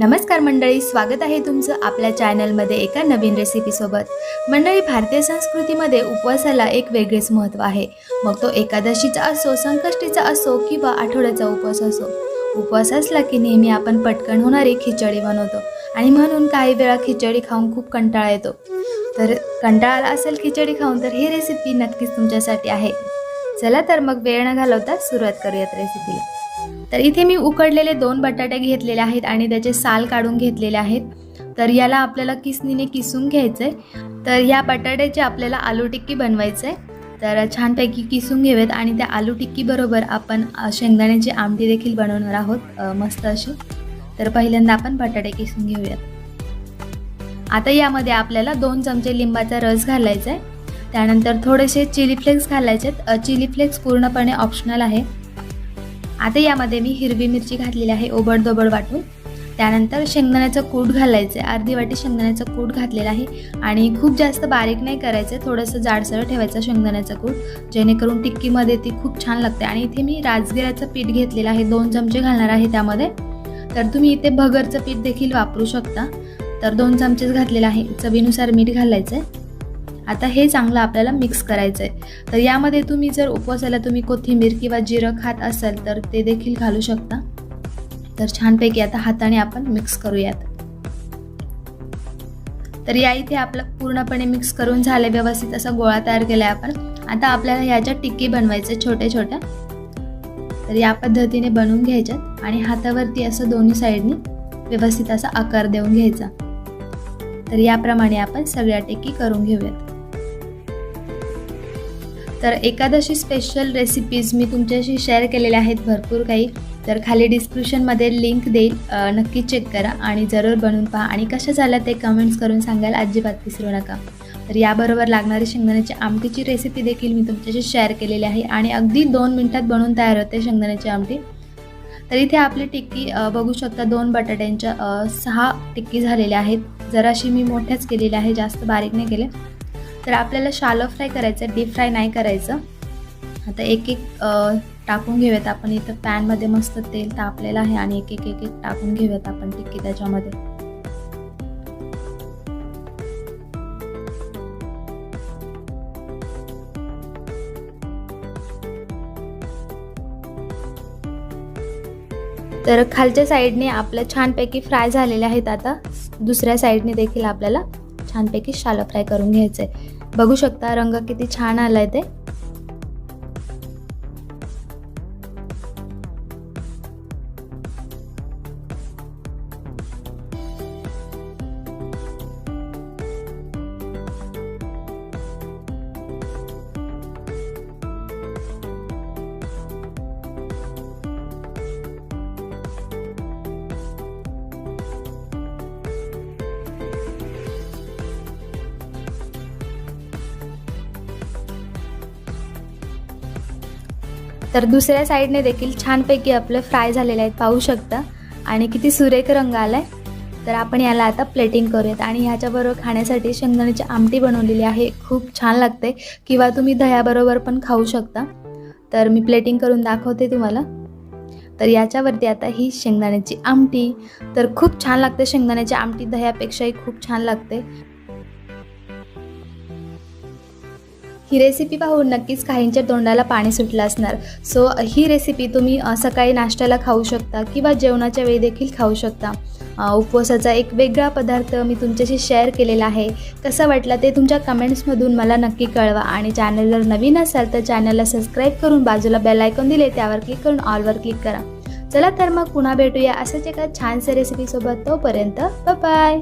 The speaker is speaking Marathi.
नमस्कार मंडळी स्वागत आहे तुमचं आपल्या चॅनलमध्ये एका नवीन रेसिपीसोबत मंडळी भारतीय संस्कृतीमध्ये उपवासाला एक वेगळेच महत्त्व आहे. मग तो एकादशीचा असो संकष्टीचा असो किंवा आठवड्याचा उपवास असो. उपवास असला की नेहमी आपण पटकन होणारी खिचडी बनवतो आणि म्हणून काही वेळा खिचडी खाऊन खूप कंटाळा येतो. तर कंटाळा आला असेल खिचडी खाऊन तर ही रेसिपी नक्कीच तुमच्यासाठी आहे. चला तर मग वेळ न घालवता सुरुवात करूयात रेसिपीला तर इथे मी उकडलेले दोन बटाटे घेतलेले आहेत आणि त्याचे साल काढून घेतलेले आहेत. तर याला आपल्याला किसनीने किसून घ्यायचं आहे तर या बटाट्याची आपल्याला आलू टिक्की बनवायचं आहे तर छानपैकी किसून घेऊयात आणि त्या आलू टिक्कीबरोबर आपण शेंगदाण्याची आमटी देखील बनवणार आहोत मस्त अशी. तर पहिल्यांदा आपण बटाटे किसून घेऊयात. आता यामध्ये आपल्याला दोन चमचे लिंबाचा रस घालायचा आहे त्यानंतर थोडेसे चिली फ्लेक्स घालायचे आहेत चिली फ्लेक्स पूर्णपणे ऑप्शनल आहे. आता यामध्ये मी हिरवी मिरची घातलेली आहे ओबडदोबड वाटून. त्यानंतर शेंगदाण्याचं कूट घालायचं आहे अर्धी वाटी शेंगदाण्याचं कूट घातलेलं आहे आणि खूप जास्त बारीक नाही करायचं आहे थोडंसं जाडसर ठेवायचं शेंगदाण्याचं कूट जेणेकरून टिक्कीमध्ये ती खूप छान लागते. आणि इथे मी राजगिऱ्याचं पीठ घेतलेलं आहे दोन चमचे घालणार आहे त्यामध्ये. तर तुम्ही इथे भगरचं पीठ देखील वापरू शकता. तर दोन चमचेच घातलेलं आहे चवीनुसार मीठ घालायचं आहे आता हे चांगलं आपल्याला मिक्स करायचं आहे तर यामध्ये तुम्ही जर उपवासाला तुम्ही कोथिंबीर किंवा जिरं खात असाल तर ते देखील घालू शकता. तर छानपैकी आता हाताने आपण मिक्स करूयात. तर या इथे आपलं पूर्णपणे मिक्स करून झाले व्यवस्थित असा गोळा तयार केला आहे आपण. आता आपल्याला ह्याच्या टिक्की बनवायचे छोट्या छोट्या. तर या पद्धतीने बनवून घ्यायच्यात आणि हातावरती असं दोन्ही साईडनी व्यवस्थित असा आकार देऊन घ्यायचा. तर याप्रमाणे आपण सगळ्या टिक्की करून घेऊयात. तर एकादशी स्पेशल रेसिपीज मी तुमच्याशी शेअर केलेल्या आहेत भरपूर काही. तर खाली डिस्क्रिप्शनमध्ये लिंक देईल. नक्की चेक करा आणि जरूर बनवून पहा. आणि कशा झाल्या ते कमेंट्स करून सांगायला अजिबात विसरू नका. तर याबरोबर लागणारी शेंगदाण्याची आमटीची रेसिपी देखील मी तुमच्याशी शेअर केलेली आहे आणि अगदी दोन मिनटात बनवून तयार होते शेंगदाण्याची आमटी. तर इथे आपली टिक्की बघू शकता दोन बटाट्यांच्या सहा टिक्की झालेल्या आहेत. जराशी मी मोठ्याच केलेल्या आहे जास्त बारीक नाही केल्या तर आपल्याला शालो फ्राय करायचं डीप फ्राय नाही करायचं. आता एक एक टाकून घेऊयात आपण. इथं पॅनमध्ये मस्त तेल तापलेलं आहे आणि एक एक एक एक टाकून घेऊयात आपण टिक्की त्याच्यामध्ये. तर खालच्या साईडने आपल्या छानपैकी फ्राय झालेले आहेत आता. दुसऱ्या साईडने देखील आपल्याला छानपैकी शालो फ्राय करून घ्यायचं आहे बघू शकता रंग किती छान आलाय ते. तर दुसऱ्या साईडने देखील छानपैकी आपलं फ्राय झालेले आहेत पाहू शकता. आणि किती सुरेख रंग आलाय. तर आपण याला आता प्लेटिंग करूयात. आणि ह्याच्याबरोबर खाण्यासाठी शेंगदाण्याची आमटी बनवलेली आहे. खूप छान लागते किंवा तुम्ही दह्याबरोबर पण खाऊ शकता. तर मी प्लेटिंग करून दाखवते तुम्हाला. तर याच्यावरती आता ही शेंगदाण्याची आमटी. तर खूप छान लागते शेंगदाण्याची आमटी. दह्यापेक्षाही खूप छान लागते ही रेसिपी पाहून नक्कीच काहींच्या तोंडाला पाणी सुटलं असणार. सो ही रेसिपी तुम्ही सकाळी नाश्त्याला खाऊ शकता किंवा जेवणाच्या वेळी देखील खाऊ शकता. उपवासाचा एक वेगळा पदार्थ मी तुमच्याशी शेअर केलेला आहे. कसा वाटला ते तुमच्या कमेंट्समधून मला नक्की कळवा आणि चॅनल जर नवीन असाल तर चॅनलला सबस्क्राईब करून बाजूला बेल आयकॉन दिले त्यावर क्लिक करून ऑलवर क्लिक करा. चला तर मग पुन्हा भेटूया असंच एका छानशा रेसिपीसोबत तोपर्यंत बाय